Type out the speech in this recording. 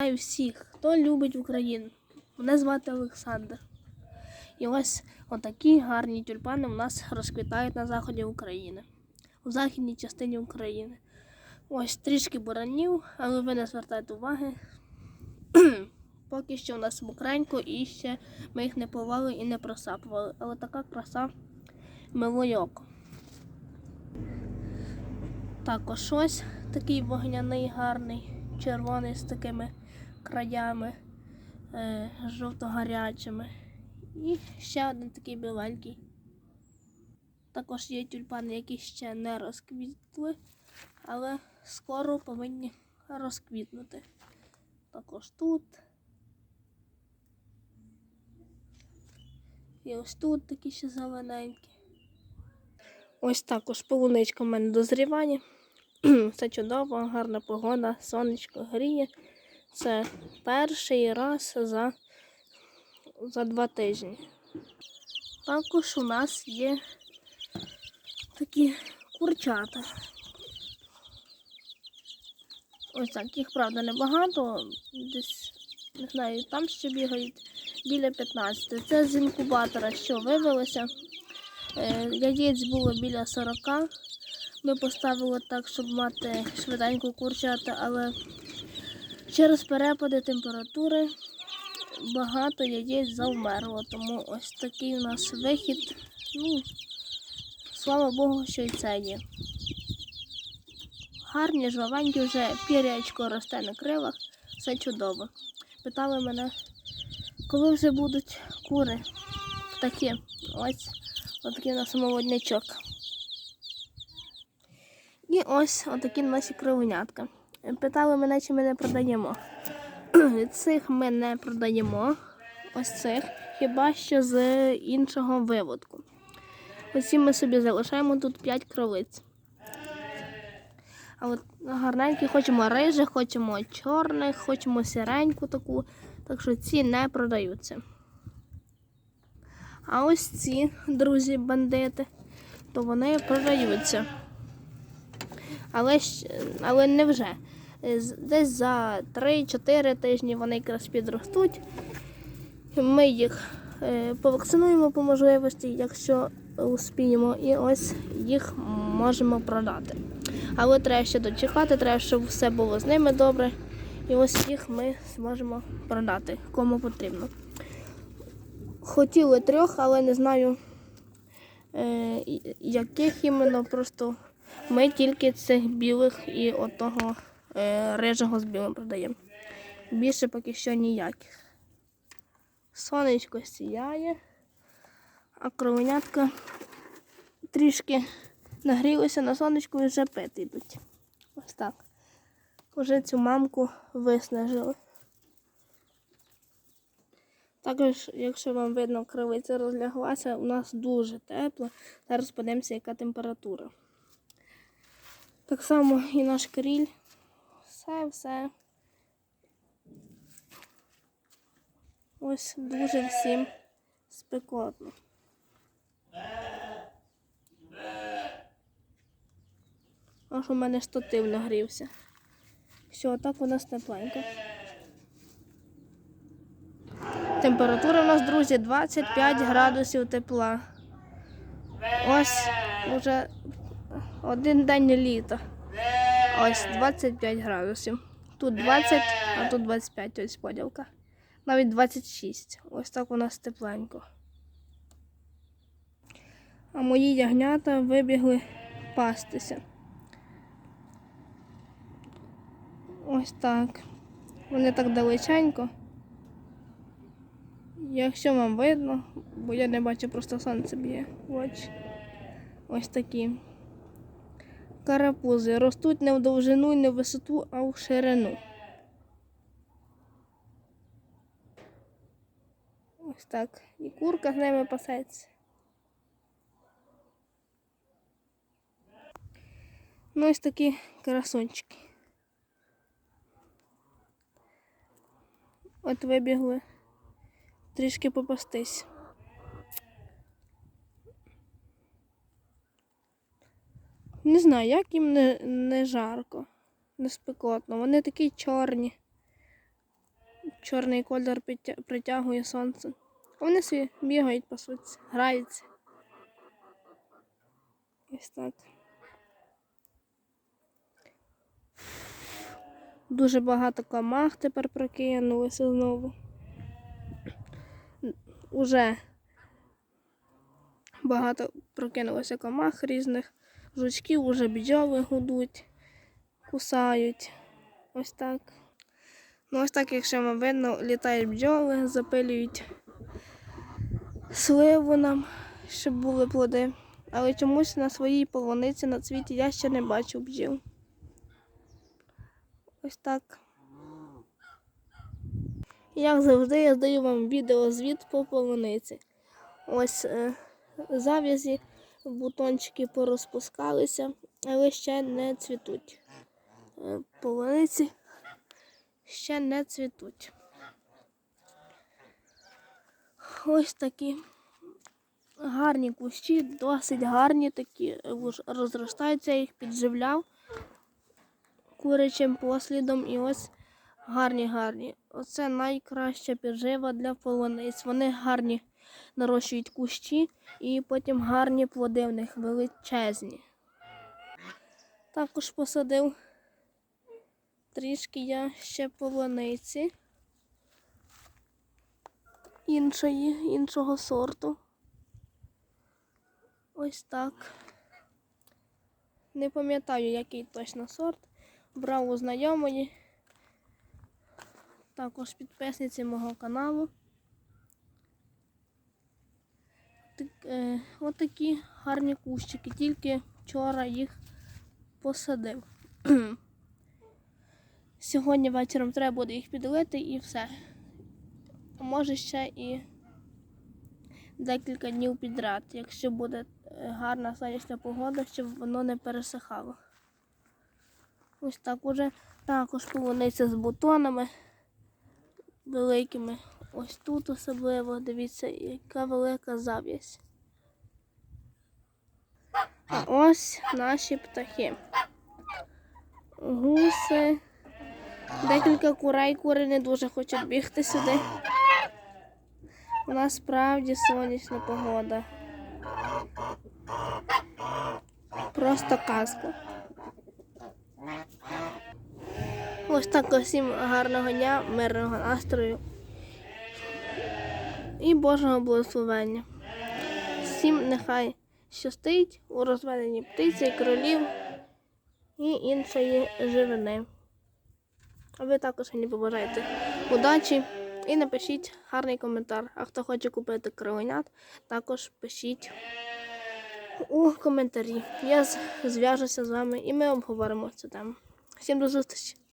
Вітаю всіх, хто любить Україну. Мене звати Олександр. І ось отакі гарні тюльпани у нас розквітають на заході України, у західній частині України. Ось трішки буранів, але ви не звертайте уваги. Поки що у нас мокренько і ще ми їх не повали і не просапували. Але така краса милує око. Також ось такий вогняний гарний, червоний з такими краями е, жовто-гарячими. І ще один такий біленький. Також є тюльпани, які ще не розквітли, але скоро повинні розквітнути. Також тут. І ось тут такі ще зелененькі. Ось також полуничка в мене дозрівання. Все чудово, гарна погода, сонечко гріє. Це перший раз за, за два тижні. Також у нас є такі курчата. Ось так, їх правда небагато, десь не знаю, там ще бігають біля 15. Це з інкубатора, що вивелося. Е, Яєць було біля 40. Ми поставили так, щоб мати швиденько курчата, але через перепади температури багато яєць завмерло. Тому ось такий у нас вихід. Ну, слава Богу, що і це є. Гарні, жвавенькі, вже пірячко росте на крилах, все чудово. Питали мене, коли вже будуть кури, птахи. Ось отакий у нас молоднячок. І ось отакі наші кривенятка. Питали мене, чи ми не продаємо. Цих ми не продаємо. Ось цих, хіба що з іншого виводку. Ось ми собі залишаємо тут 5 кролиць. А от гарненькі хочемо рижих, хочемо чорних, хочемо сіреньку таку. Так що ці не продаються. А ось ці друзі бандити, то вони продаються. Але, але не вже. Е, Десь за 3-4 тижні вони якраз підростуть. Ми їх е, повакцинуємо по можливості, якщо успіємо, і ось їх можемо продати. Але треба ще дочекати, треба, щоб все було з ними добре. І ось їх ми зможемо продати, кому потрібно. Хотіли трьох, але не знаю, е, яких іменно. Просто ми тільки цих білих і отого е, рижого з білим продаємо. Більше поки що ніяких. Сонечко сіяє, а кровенятка трішки нагрілися на сонечку і вже пити йдуть. Ось так. Уже цю мамку виснажили. Також, якщо вам видно, кривиця розляглася, у нас дуже тепло. Зараз подивимося, яка температура. Так само і наш кріль. Все, все. Ось дуже всім спекотно. Аж у мене штатив нагрівся. Все, так у нас тепленько. Температура у нас, друзі, 25 градусів тепла. Ось уже один день літа. Ось 25 градусів. Тут 20, а тут 25 ось поділка. Навіть 26. Ось так у нас тепленько. А мої ягнята вибігли пастися. Ось так. Вони так далеченько. Якщо вам видно, бо я не бачу, просто сонце б'є в. Ось такі. Карапузи ростуть не в довжину і не в висоту, а в ширину. Ось так. І курка з ними пасеться. Ну, ось такі красунчики. От вибігли трішки попастись. Не знаю, як їм не, не жарко, не спекотно. Вони такі чорні. Чорний колір притягує сонце. Вони собі бігають, пасуться, граються. Ось так. Дуже багато комах тепер прокинулося знову. Уже багато прокинулося комах різних. Жучків уже бджоли гудуть, кусають. Ось так. Ну, ось так, якщо вам видно, літають бджоли, запилюють сливу нам, щоб були плоди. Але чомусь на своїй полуниці на цвіті я ще не бачу бджіл. Ось так. Як завжди, я здаю вам відеозвіт по полуниці. Ось е, зав'язі, бутончики порозпускалися, але ще не цвітуть. Е, полуниці ще не цвітуть. Ось такі гарні кущі, досить гарні такі, розростаються, їх підживляв курячим послідом. І ось гарні, гарні. Оце найкраща піджива для полуниць. Вони гарні нарощують кущі і потім гарні плоди в них величезні. Також посадив трішки я ще полуниці іншої, іншого сорту. Ось так. Не пам'ятаю, який точно сорт. Брав у знайомої. Також підписниці мого каналу. Е, отакі гарні кущики. Тільки вчора їх посадив. Сьогодні вечором треба буде їх підлити і все. А може ще і декілька днів підряд, якщо буде е, гарна сонячна погода, щоб воно не пересихало. Ось так уже також полуниця з бутонами великими. Ось тут особливо, дивіться, яка велика зав'язь. А ось наші птахи. Гуси. Декілька курей, кури не дуже хочуть бігти сюди. У нас справді сонячна погода. Просто казка. Ось так усім гарного дня, мирного настрою і Божого благословення. Всім нехай щастить у розведенні птиці, кролів і іншої живини. А ви також мені побажаєте удачі і напишіть гарний коментар. А хто хоче купити кроленят, також пишіть у коментарі. Я зв'яжуся з вами і ми обговоримо цю тему. Всім до зустрічі!